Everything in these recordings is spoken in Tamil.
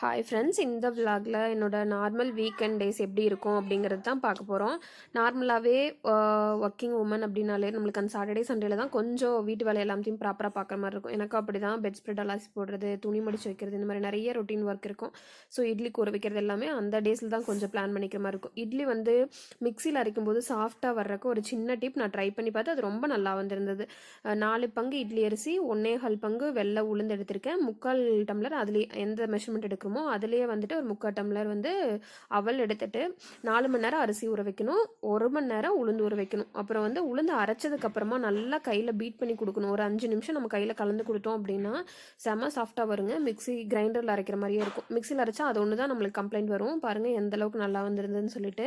ஹாய் ஃப்ரெண்ட்ஸ் இந்த விலாகில் என்னோட நார்மல் வீக்கெண்ட் டேஸ் எப்படி இருக்கும் அப்படிங்கிறது தான் பார்க்க போகிறோம் நார்மலாகவே ஒர்க்கிங் உமன் அப்படின்னாலே நம்மளுக்கு அந்த சாட்டர்டே சண்டேல தான் கொஞ்சம் வீட்டு வேலை எல்லாத்தையும் ப்ராப்பராக பார்க்குற மாதிரி இருக்கும். எனக்கு அப்படி தான் பெட் ஸ்ப்ரெட் அலாசி போடுறது துணி மடிச்சு வைக்கிறது இந்த மாதிரி நிறைய ரொட்டீன் ஒர்க் இருக்கும். ஸோ இட்லி கூற வைக்கிறது எல்லாமே அந்த டேஸில் தான் கொஞ்சம் பிளான் பண்ணிக்கிற மாதிரி இருக்கும். இட்லி வந்து மிக்சியில் அரைக்கும் போது சாஃப்டாக வர்றக்கு ஒரு சின்ன டிப் நான் ட்ரை பண்ணி பார்த்து அது ரொம்ப நல்லா வந்திருந்தது. நாலு பங்கு இட்லி அரிசி ஒன்னே கால் பங்கு வெள்ளை உளுந்து எடுத்திருக்கேன். முக்கால் டம்ளர் அதுலேயே எந்த மெஷர்மெண்ட் எடுக்கிறோம் அதுலேயே வந்துட்டு ஒரு முக்கால் டம்ளர் வந்து அவல் எடுத்துட்டு நாலு மணி நேரம் அரிசி ஊற வைக்கணும். ஒரு மணி நேரம் உளுந்து ஊற வைக்கணும். அப்புறம் வந்து உளுந்து அரைச்சதுக்கப்புறமா நல்லா கையில் பீட் பண்ணி கொடுக்கணும். ஒரு அஞ்சு நிமிஷம் நம்ம கையில் கலந்து கொடுத்தோம் அப்படின்னா செம சாஃப்டாக வருங்க. மிக்ஸி கிரைண்டரில் அரைக்கிற மாதிரியே இருக்கும். மிக்சியில் அரைச்சா அது ஒன்று தான் நம்மளுக்கு கம்ப்ளைண்ட் வரும். பாருங்கள் எந்த அளவுக்கு நல்லா வந்திருந்ததுன்னு சொல்லிட்டு.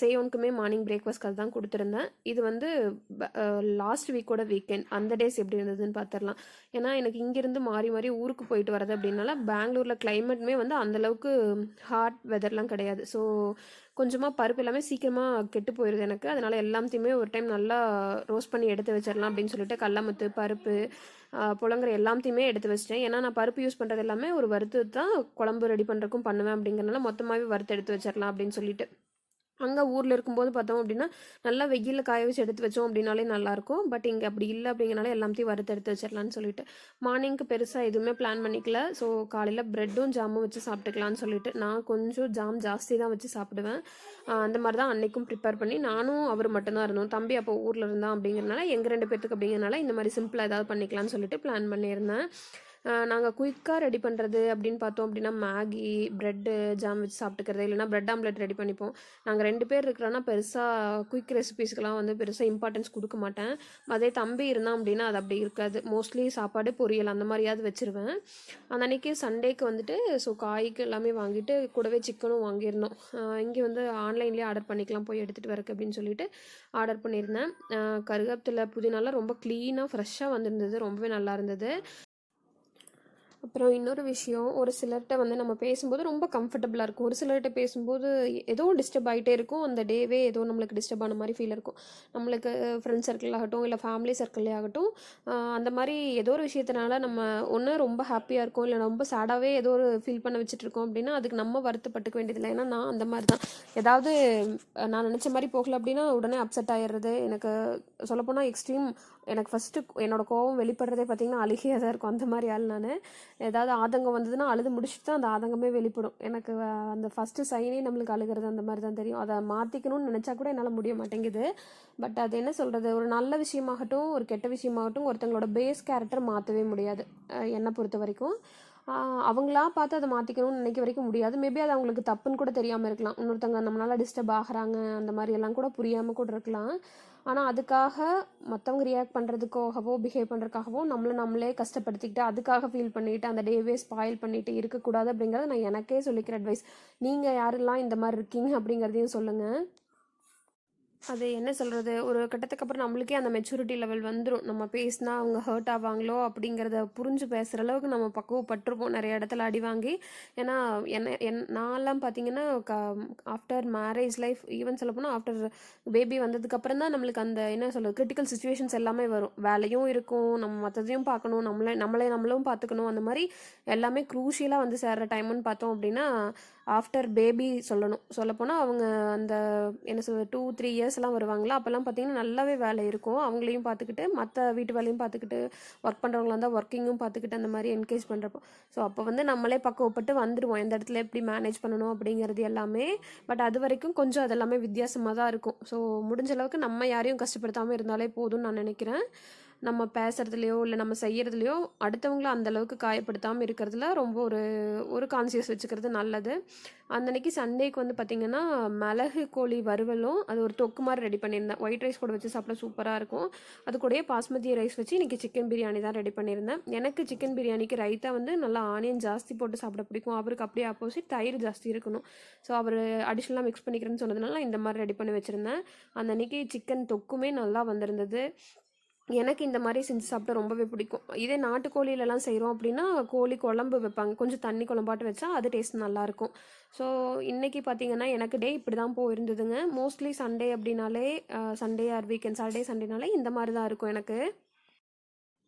சேவனுக்குமே மார்னிங் பிரேக்ஃபாஸ்ட்காக அது தான் கொடுத்துருந்தேன். இது வந்து லாஸ்ட் வீக்கோட வீக்கெண்ட் அந்த டேஸ் எப்படி இருந்ததுன்னு பார்த்துடலாம் ஏன்னா எனக்கு இங்கேருந்து மாறி மாறி ஊருக்கு போயிட்டு வரது அப்படின்னால பெங்களூரில் கிளைமேட்டுமே வந்து அந்தளவுக்கு ஹாட் வெதர்லாம் கிடையாது. ஸோ கொஞ்சமாக பருப்பு எல்லாமே சீக்கிரமாக கெட்டு போயிடுது எனக்கு. அதனால் எல்லாத்தையுமே ஒரு டைம் நல்லா ரோஸ்ட் பண்ணி எடுத்து வச்சிடலாம் அப்படின்னு சொல்லிட்டு கடலமுத்து பருப்பு புலங்குற எல்லாத்தையுமே எடுத்து வச்சிட்டேன். ஏன்னா நான் பருப்பு யூஸ் பண்ணுறது எல்லாமே ஒரு வறுத்து தான் குழம்பு ரெடி பண்ணுறக்கும் பண்ணுவேன் அப்படிங்கிறனால மொத்தமாகவே வறுத்து எடுத்து வச்சிடலாம் அப்படின்னு சொல்லிட்டு. அங்கே ஊரில் இருக்கும்போது பார்த்தோம் அப்படின்னா நல்லா வெயிலில் காய வச்சு எடுத்து வச்சோம் அப்படின்னாலே நல்லாயிருக்கும். பட் இங்கே அப்படி இல்லை அப்படிங்கிறனால எல்லாத்தையும் வறுத்து எடுத்து வச்சிடலான்னு சொல்லிட்டு மார்னிங்க்கு பெருசாக எதுவுமே பிளான் பண்ணிக்கல. ஸோ காலையில் ப்ரெட்டும் ஜாமும் வச்சு சாப்பிட்டுக்கலான்னு சொல்லிட்டு நான் கொஞ்சம் ஜாம் ஜாஸ்தி தான் வச்சு சாப்பிடுவேன். அந்த மாதிரி தான் அன்றைக்கும் ப்ரிப்பேர் பண்ணி நானும் அவர் மட்டும்தான் இருந்தோம். தம்பி அப்போ ஊரில் இருந்தான் அப்படிங்கிறனால எங்கள் ரெண்டு பேர்த்துக்கு அப்படிங்கிறனால இந்த மாதிரி சிம்பிளாக ஏதாவது பண்ணிக்கலாம்னு சொல்லிட்டு பிளான் பண்ணியிருந்தேன். நாங்கள் குயிக்காக ரெடி பண்ணுறது அப்படின்னு பார்த்தோம் அப்படின்னா மேகி ப்ரெட்டு ஜாம் வச்சு சாப்பிட்டுக்கிறது இல்லைனா ப்ரெட் ஆம்லெட் ரெடி பண்ணிப்போம். நாங்கள் ரெண்டு பேர் இருக்கிறோன்னா பெருசாக குயிக் ரெசிபீஸ்க்கெலாம் வந்து பெருசாக இம்பார்ட்டன்ஸ் கொடுக்க மாட்டேன். அதே தம்பி இருந்தான் அப்படின்னா அது அப்படி இருக்காது. மோஸ்ட்லி சாப்பாடு பொரியல் அந்த மாதிரியாவது வச்சுருவேன். அந்த அன்றைக்கி சண்டேக்கு வந்துட்டு ஸோ காய்க்கு எல்லாமே வாங்கிட்டு கூடவே சிக்கனும் வாங்கியிருந்தோம். இங்கே வந்து ஆன்லைன்லேயே ஆர்டர் பண்ணிக்கலாம் போய் எடுத்துகிட்டு வரக்கு அப்படின்னு சொல்லிட்டு ஆர்டர் பண்ணியிருந்தேன். கருவேப்பிலை புதினாலாம் ரொம்ப க்ளீனாக ஃப்ரெஷ்ஷாக வந்திருந்தது. ரொம்பவே நல்லா இருந்தது. அப்புறம் இன்னொரு விஷயம் ஒரு சிலர்கிட்ட வந்து நம்ம பேசும்போது ரொம்ப கம்ஃபர்டபுளாக இருக்கும். ஒரு சிலர்கிட்ட பேசும்போது ஏதோ டிஸ்டர்ப் ஆகிட்டே இருக்கும். அந்த டேவே ஏதோ நம்மளுக்கு டிஸ்டர்ப் ஆன மாதிரி ஃபீல் இருக்கும். நம்மளுக்கு ஃப்ரெண்ட்ஸ் சர்க்கிள் ஆகட்டும் இல்லை ஃபேமிலி சர்க்கிளே ஆகட்டும் அந்த மாதிரி ஏதோ ஒரு விஷயத்தினால நம்ம ஒன்று ரொம்ப ஹாப்பியாக இருக்கும் இல்லை ரொம்ப சேடாகவே ஏதோ ஒரு ஃபீல் பண்ண வச்சுட்டு இருக்கோம் அப்படின்னா அதுக்கு நம்ம வருத்தப்பட்டுக்க வேண்டியதில்லை. ஏன்னா நான் அந்த மாதிரி தான். ஏதாவது நான் நினச்ச மாதிரி போகல அப்படின்னா உடனே அப்செட் ஆயிடுறது எனக்கு சொல்லப்போனால் எக்ஸ்ட்ரீம் எனக்கு ஃபஸ்ட்டு என்னோடய கோவம் வெளிப்படுறதே பார்த்திங்கன்னா அழுகையாக தான் இருக்கும். அந்த மாதிரி ஆள் நான். ஏதாவது ஆதங்கம் வந்ததுன்னா அழுது முடிச்சுட்டு தான் அந்த ஆதங்கமே வெளிப்படும். எனக்கு அந்த ஃபஸ்ட்டு சைனே நம்மளுக்கு அழுகிறது அந்த மாதிரி தான் தெரியும். அதை மாற்றிக்கணும்னு நினச்சா கூட என்னால் முடிய மாட்டேங்குது. பட் அது என்ன சொல்கிறது ஒரு நல்ல விஷயமாகட்டும் ஒரு கெட்ட விஷயமாகட்டும் ஒருத்தங்களோட பேஸ் கேரக்டர் மாற்றவே முடியாது. என்னை பொறுத்த வரைக்கும். அவங்களா பார்த்து அதை மாற்றிக்கணும்னு நினைக்க வரைக்கும் முடியாது. மேபி அது அவங்களுக்கு தப்புன்னு கூட தெரியாமல் இருக்கலாம். இன்னொருத்தங்க நம்மளால் டிஸ்டர்ப் ஆகுறாங்க அந்த மாதிரி எல்லாம் கூட புரியாமல் கூட இருக்கலாம். ஆனால் அதுக்காக மற்றவங்க ரியாக்ட் பண்ணுறதுக்காகவோ பிஹேவ் பண்ணுறதுக்காகவோ நம்மளை நம்மளே கஷ்டப்படுத்திக்கிட்டு அதுக்காக ஃபீல் பண்ணிட்டு அந்த டேவே ஸ்பாயில் பண்ணிட்டு இருக்கக்கூடாது அப்படிங்கிறத நான் எனக்கே சொல்லிக்கிற அட்வைஸ் நீங்கள் யாரெல்லாம் இந்த மாதிரி இருக்கீங்க அப்படிங்கிறதையும் சொல்லுங்கள் அது என்ன சொல்கிறது ஒரு கட்டத்துக்கு அப்புறம் நம்மளுக்கே அந்த மெச்சூரிட்டி லெவல் வந்துடும் நம்ம பேசினா அவங்க ஹர்ட் ஆவாங்களோ அப்படிங்கிறத புரிஞ்சு பேசுகிற அளவுக்கு நம்ம பக்குவப்பட்டிருப்போம். நிறைய இடத்துல அடி வாங்கி. ஏன்னா என்ன என் நான்லாம் பார்த்தீங்கன்னா க ஆஃப்டர் மேரேஜ் லைஃப் ஈவன் சொல்ல போனால் ஆஃப்டர் பேபி வந்ததுக்கப்புறம் தான் நம்மளுக்கு அந்த என்ன சொல்கிறது கிரிட்டிக்கல் சுச்சுவேஷன்ஸ் எல்லாமே வரும். வேலையும் இருக்கும். நம்ம மற்றதையும் பார்க்கணும். நம்மளே நம்மளே நம்மளும் பார்த்துக்கணும். அந்த மாதிரி எல்லாமே க்ரூஷியலாக வந்து சேர்ற டைம்னு பார்த்தோம் அப்படின்னா ஆஃப்டர் பேபி சொல்லணும். சொல்லப்போனால் அவங்க அந்த என்ன சொல்வது டூ த்ரீ இயர்ஸ்லாம் வருவாங்களா? அப்போல்லாம் பார்த்தீங்கன்னா நல்லாவே வேலை இருக்கும். அவங்களையும் பார்த்துக்கிட்டு மற்ற வீட்டு வேலையும் பார்த்துக்கிட்டு ஒர்க் பண்ணுறவங்களா இருந்தால் ஒர்க்கிங்கும் பார்த்துக்கிட்டு அந்த மாதிரி என்கேஜ் பண்ணுறப்போ ஸோ அப்போ வந்து நம்மளே பக்குவப்பட்டு வந்துடுவோம் எந்த இடத்துல எப்படி மேனேஜ் பண்ணணும் அப்படிங்கிறது எல்லாமே. பட் அது வரைக்கும் கொஞ்சம் அதெல்லாமே வித்தியாசமாக தான் இருக்கும். ஸோ முடிஞ்ச அளவுக்கு நம்ம யாரையும் கஷ்டப்படுத்தாமல் இருந்தாலே போதும்னு நான் நினைக்கிறேன். நம்ம பேசுகிறதுலையோ இல்லை நம்ம செய்கிறதுலையோ அடுத்தவங்கள அந்தளவுக்கு காயப்படுத்தாமல் இருக்கிறதுல ரொம்ப ஒரு ஒரு கான்சியஸ் வச்சுக்கிறது நல்லது. அன்னன்னைக்கு சண்டேக்கு வந்து பார்த்திங்கன்னா மிளகு கோழி வறுவலும் அது ஒரு தொக்கு மாதிரி ரெடி பண்ணியிருந்தேன். ஒயிட் ரைஸ் கூட வச்சு சாப்பிட சூப்பராக இருக்கும். அது கூடயே பாஸ்மதி ரைஸ் வச்சு இன்றைக்கி சிக்கன் பிரியாணி தான் ரெடி பண்ணியிருந்தேன். எனக்கு சிக்கன் பிரியாணிக்கு ரைத்தா வந்து நல்லா ஆனியன் ஜாஸ்தி போட்டு சாப்பிட பிடிக்கும். அவருக்கு அப்படியே ஆப்போசிட் தயிர் ஜாஸ்தி இருக்கணும். ஸோ அவர் அடிஷ்னலாக மிக்ஸ் பண்ணிக்கிறேன்னு சொன்னதுனால இந்த மாதிரி ரெடி பண்ணி வச்சுருந்தேன். அந்த அன்றைக்கி சிக்கன் தொக்குமே நல்லா வந்திருந்தது. எனக்கு இந்த மாதிரி செஞ்சு சாப்பிட ரொம்பவே பிடிக்கும். இதே நாட்டுக்கோழிலலாம் செய்கிறோம் அப்படின்னா கோழி குழம்பு வைப்பாங்க. கொஞ்சம் தண்ணி குழம்பாட்டு வச்சா அது டேஸ்ட் நல்லாயிருக்கும். ஸோ இன்றைக்கி பார்த்தீங்கன்னா எனக்கு டே இப்படி தான் போயிருந்ததுங்க. மோஸ்ட்லி சண்டே அப்படின்னாலே சண்டே ஆர் வீக்கெண்ட் சாட்டர்டே சண்டேனாலே இந்த மாதிரி தான் இருக்கும் எனக்கு.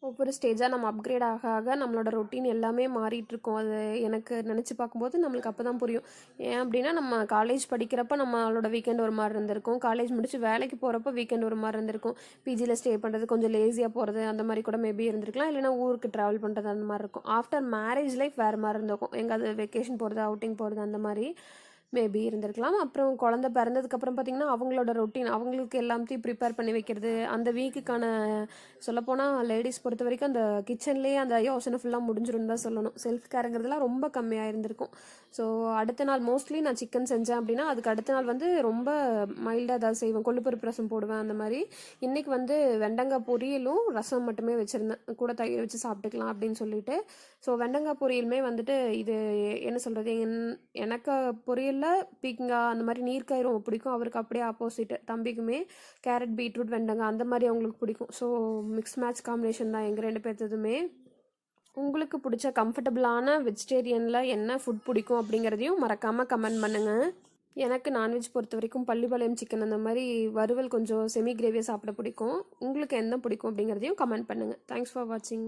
ஒவ்வொரு ஸ்டேஜாக நம்ம அப்கிரேட் ஆக ஆக நம்மளோட ரொட்டீன் எல்லாமே மாறிட்டுருக்கும். அது எனக்கு நினச்சி பார்க்கும்போது நம்மளுக்கு அப்போ தான் புரியும். ஏன் அப்படின்னா நம்ம காலேஜ் படிக்கிறப்ப நம்மளோட வீக்கெண்ட் ஒரு மாதிரி இருந்திருக்கும். காலேஜ் முடிச்சு வேலைக்கு போகிறப்ப வீக்கெண்ட் ஒரு மாதிரி இருந்திருக்கும். பிஜியில் ஸ்டே பண்ணுறது கொஞ்சம் லேசியாக போகிறது அந்த மாதிரி கூட மேபி இருந்திருக்கலாம். இல்லைன்னா ஊருக்கு ட்ராவல் பண்ணுறது அந்த மாதிரி இருக்கும். ஆஃப்டர் மேரேஜ் லைஃப் வேறு மாதிரி இருந்திருக்கும். எங்காவது வெக்கேஷன் போகிறது அவுட்டிங் போகிறது அந்த மாதிரி. மேபி இருந்திருக்கலாம். அப்புறம் குழந்த பிறந்ததுக்கப்புறம் பார்த்திங்கன்னா அவங்களோட ரொட்டீன் அவங்களுக்கு எல்லாத்தையும் ப்ரிப்பேர் பண்ணி வைக்கிறது அந்த வீக்குக்கான சொல்லப்போனால் லேடிஸ் பொறுத்த வரைக்கும் அந்த கிச்சன்லேயே அந்த யோசனை ஃபுல்லாக முடிஞ்சிடும் தான் சொல்லணும். செல்ஃப் கேருங்கிறதுலாம் ரொம்ப கம்மியாக இருந்திருக்கும். ஸோ அடுத்த நாள் மோஸ்ட்லி நான் சிக்கன் செஞ்சேன் அப்படின்னா அதுக்கு அடுத்த நாள் வந்து ரொம்ப மைல்டாக ஏதாவது செய்வேன். கொள்ளுப்பருப்பு ரசம் போடுவேன் அந்த மாதிரி. இன்றைக்கி வந்து வெண்டங்காய் பொரியலும் ரசம் மட்டுமே வச்சுருந்தேன். கூட தயிர் வச்சு சாப்பிட்டுக்கலாம் அப்படின்னு சொல்லிட்டு. ஸோ வெண்டங்காய் பொரியலுமே வந்துட்டு இது என்ன சொல்கிறது என் எனக்கு பொரியலில் பீக்கங்காய் அந்த மாதிரி நீர்க்காய் ரொம்ப பிடிக்கும். அவருக்கு அப்படியே ஆப்போசிட்டு தம்பிக்குமே கேரட் பீட்ரூட் வெண்டங்காய் அந்த மாதிரி அவங்களுக்கு பிடிக்கும். ஸோ மிக்ஸ் மேட்ச் காம்பினேஷன் தான் எங்கள் ரெண்டு பேர்த்ததுமே. உங்களுக்கு பிடிச்ச கம்ஃபர்டபுளான வெஜிடேரியனில் என்ன ஃபுட் பிடிக்கும் அப்படிங்கிறதையும் மறக்காமல் கமெண்ட் பண்ணுங்கள் எனக்கு நான்வெஜ் பொறுத்த வரைக்கும் பள்ளிப்பாளையம் சிக்கன் அந்த மாதிரி வறுவல் கொஞ்சம் செமி கிரேவியாக சாப்பிட பிடிக்கும். உங்களுக்கு என்ன பிடிக்கும் அப்படிங்கிறதையும் கமெண்ட் பண்ணுங்கள் தேங்க்ஸ் ஃபார் வாட்சிங்